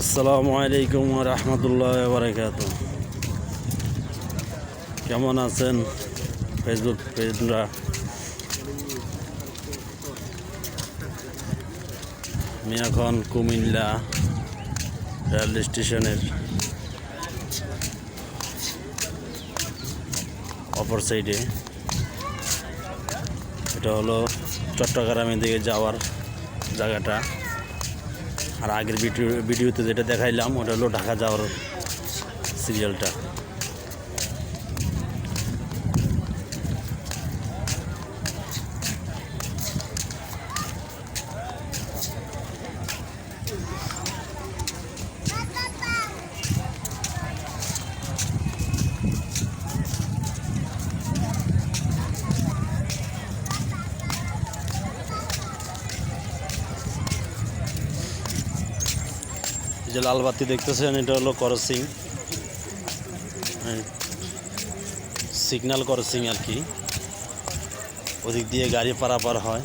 আসসালামু আলাইকুম রহমতুল্লাহ বারকাত কেমন আছেন ফেসবুক পেজরা? আমি এখন কুমিল্লা রেল স্টেশনের অপর সাইডে। এটা হলো চট্টগ্রামের দিকে যাওয়ার জায়গাটা। আর আগের ভিডিও ভিডিওতে যেটা দেখাইলাম ওটা হলো ঢাকা যাওয়ার সিরিয়ালটা। যে লাল বাতি দেখতেছেন, এটা হলো করসিং। সিগন্যাল করসিং আর কি। ওদিক দিয়ে গাড়ি পারাপার হয়।